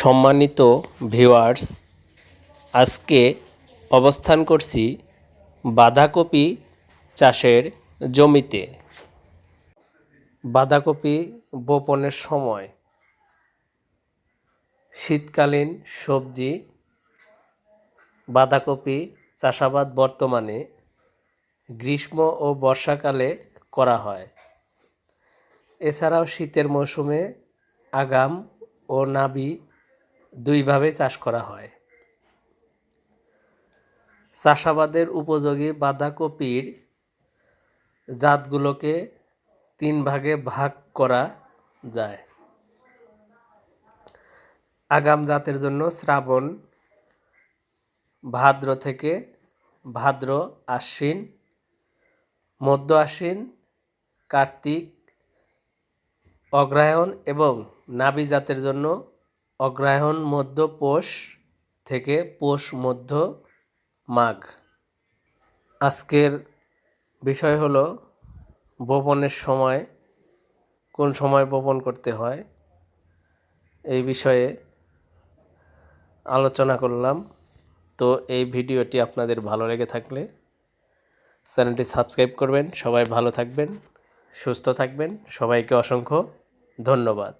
সম্মানিত ভিউয়ার্স, আজকে অবস্থান করছি বাঁধাকপি চাষের জমিতে। বাঁধাকপি বপনের সময় শীতকালীন সবজি, বাঁধাকপি চাষাবাদ বর্তমানে গ্রীষ্ম ও বর্ষাকালে করা হয়। এছাড়াও শীতের মৌসুমে আগাম ও নাবি দুইভাবে চাষ করা হয়। চাষাবাদের উপযোগী বাঁধাকপির জাতগুলোকে তিন ভাগে ভাগ করা যায়। আগাম জাতের জন্য শ্রাবণ, ভাদ্র থেকে ভাদ্র আশ্বিন, মধ্য আশ্বিন, কার্তিক, অগ্রহায়ণ এবং নাবি জাতের জন্য অগ্রহায়ণ মধ্য পৌষ থেকে পৌষ মধ্য মাঘ। আজকের বিষয় হলো বপনের সময়, কোন সময় বপন করতে হয়, এই বিষয়ে আলোচনা করলাম। তো এই ভিডিওটি আপনাদের ভালো লেগে থাকলে চ্যানেলটি সাবস্ক্রাইব করবেন, সবাই ভালো থাকবেন, সুস্থ থাকবেন, সবাইকে অসংখ্য ধন্যবাদ।